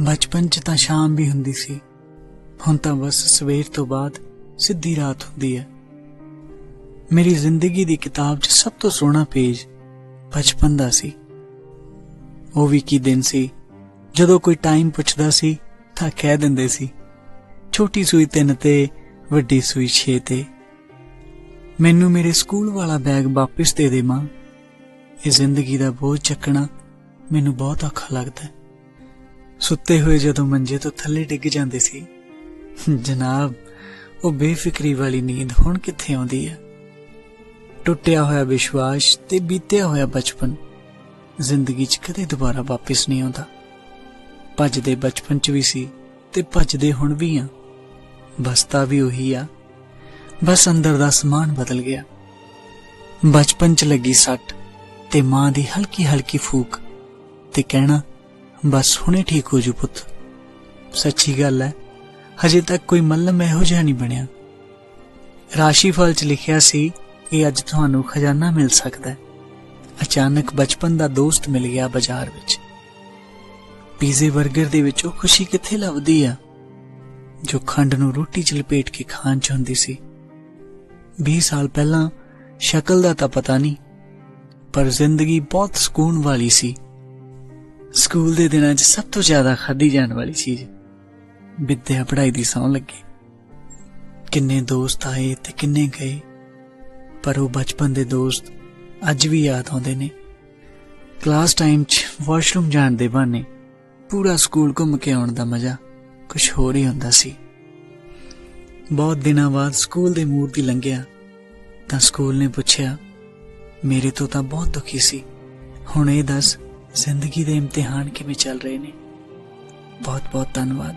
ਬਚਪਨ 'ਚ ਤਾਂ ਸ਼ਾਮ ਵੀ ਹੁੰਦੀ ਸੀ। ਹੁਣ ਤਾਂ ਬਸ ਸਵੇਰ ਤੋਂ ਬਾਅਦ ਸਿੱਧੀ ਰਾਤ ਹੁੰਦੀ ਹੈ। ਮੇਰੀ ਜ਼ਿੰਦਗੀ ਦੀ ਕਿਤਾਬ 'ਚ ਸਭ ਤੋਂ ਸੋਹਣਾ ਪੇਜ ਬਚਪਨ ਦਾ ਸੀ। ਉਹ ਵੀ ਕੀ ਦਿਨ ਸੀ। ਜਦੋਂ ਕੋਈ ਟਾਈਮ ਪੁੱਛਦਾ ਸੀ ਤਾਂ ਕਹਿ ਦਿੰਦੇ ਸੀ, ਛੋਟੀ ਸੂਈ ਤਿੰਨ ਤੇ, ਵੱਡੀ ਸੂਈ ਛੇ ਤੇ। ਮੈਨੂੰ ਮੇਰੇ ਸਕੂਲ ਵਾਲਾ ਬੈਗ ਵਾਪਸ ਦੇ ਦੇ ਮਾਂ। ਇਹ ਜ਼ਿੰਦਗੀ ਦਾ ਬੋਝ ਚੱਕਣਾ ਮੈਨੂੰ ਬਹੁਤ ਔਖਾ ਲੱਗਦਾ ਸੁੱਤੇ ਹੋਏ ਜਦੋਂ ਮੰਜੇ ਤੋਂ ਥੱਲੇ ਡਿੱਗ ਜਾਂਦੇ ਸੀ। ਜਨਾਬ, ਉਹ ਬੇਫਿਕਰੀ ਵਾਲੀ ਨੀਂਦ ਹੁਣ ਕਿੱਥੇ ਆਉਂਦੀ ਹੈ? ਟੁੱਟਿਆ ਹੋਇਆ ਵਿਸ਼ਵਾਸ ਤੇ ਬੀਤਿਆ ਹੋਇਆ ਬਚਪਨ ਜ਼ਿੰਦਗੀ 'ਚ ਕਦੇ ਦੁਬਾਰਾ ਵਾਪਸ ਨਹੀਂ ਆਉਂਦਾ। ਭੱਜਦੇ ਬਚਪਨ 'ਚ ਵੀ ਸੀ ਤੇ ਭੱਜਦੇ ਹੁਣ ਵੀ ਆ। ਬਸਤਾ ਵੀ ਉਹੀ ਆ। ਬਸ ਅੰਦਰ ਦਾ ਸਮਾਨ ਬਦਲ ਗਿਆ। ਬਚਪਨ 'ਚ ਲੱਗੀ ਸੱਟ ਤੇ ਮਾਂ ਦੀ ਹਲਕੀ ਹਲਕੀ ਫੂਕ ਤੇ ਕਹਿਣਾ ਬਸ ਹੁਣੇ ਠੀਕ ਹੋ ਜੂ ਪੁੱਤ। ਸੱਚੀ ਗੱਲ ਹੈ ਹਜੇ ਤੱਕ ਕੋਈ ਮੱਲਮ ਇਹੋ ਜਿਹਾ ਨਹੀਂ ਬਣਿਆ। ਰਾਸ਼ੀ ਫਲ 'ਚ ਲਿਖਿਆ ਸੀ ਕਿ ਅੱਜ ਤੁਹਾਨੂੰ ਖਜ਼ਾਨਾ ਮਿਲ ਸਕਦਾ ਹੈ ਅਚਾਨਕ ਬਚਪਨ ਦਾ ਦੋਸਤ ਮਿਲ ਗਿਆ ਬਾਜ਼ਾਰ ਵਿੱਚ। ਪੀਜ਼ੇ 버ਗਰ ਦੇ ਵਿੱਚ ਉਹ ਖੁਸ਼ੀ ਕਿੱਥੇ ਲੱਭਦੀ ਆ? ਜੋ ਖੰਡ ਨੂੰ ਰੋਟੀ 'ਚ ਲਪੇਟ ਕੇ ਖਾਣ ਚ ਹੁੰਦੀ ਸੀ। 20 ਸਾਲ ਪਹਿਲਾਂ ਸ਼ਕਲ ਦਾ ਤਾਂ ਪਤਾ ਨਹੀਂ, ਪਰ ਜ਼ਿੰਦਗੀ ਬਹੁਤ ਸਕੂਨ ਵਾਲੀ ਸੀ। ਸਕੂਲ ਦੇ ਦਿਨਾਂ 'ਚ ਸਭ ਤੋਂ ਜ਼ਿਆਦਾ ਖਾਧੀ ਜਾਣ ਵਾਲੀ ਚੀਜ਼ ਵਿੱਦਿਆ ਪੜ੍ਹਾਈ ਦੀ ਸੌਂ ਲੱਗੀ। ਕਿੰਨੇ ਦੋਸਤ ਆਏ ਤੇ ਕਿੰਨੇ ਗਏ, ਪਰ ਉਹ ਬਚਪਨ ਦੇ ਦੋਸਤ ਅੱਜ ਵੀ ਯਾਦ ਆਉਂਦੇ ਨੇ। ਕਲਾਸ ਟਾਈਮ 'ਚ ਵਾਸ਼ਰੂਮ ਜਾਣ ਦੇ ਬਹਾਨੇ ਪੂਰਾ ਸਕੂਲ ਘੁੰਮ ਕੇ ਆਉਣ ਦਾ ਮਜ਼ਾ ਕੁਝ ਹੋਰ ਹੀ ਹੁੰਦਾ ਸੀ। ਬਹੁਤ ਦਿਨਾਂ ਬਾਅਦ ਸਕੂਲ ਦੇ ਮੂਰ ਦੀ ਲੰਘਿਆ ਤਾਂ ਸਕੂਲ ਨੇ ਪੁੱਛਿਆ, ਮੇਰੇ ਤੋਂ ਤਾਂ ਬਹੁਤ ਦੁਖੀ ਸੀ। ਹੁਣ ਇਹ ਦੱਸ ਜ਼ਿੰਦਗੀ ਦੇ ਇਮਤਿਹਾਨ ਕਿਵੇਂ ਚੱਲ ਰਹੇ ਨੇ? ਬਹੁਤ ਬਹੁਤ ਧੰਨਵਾਦ।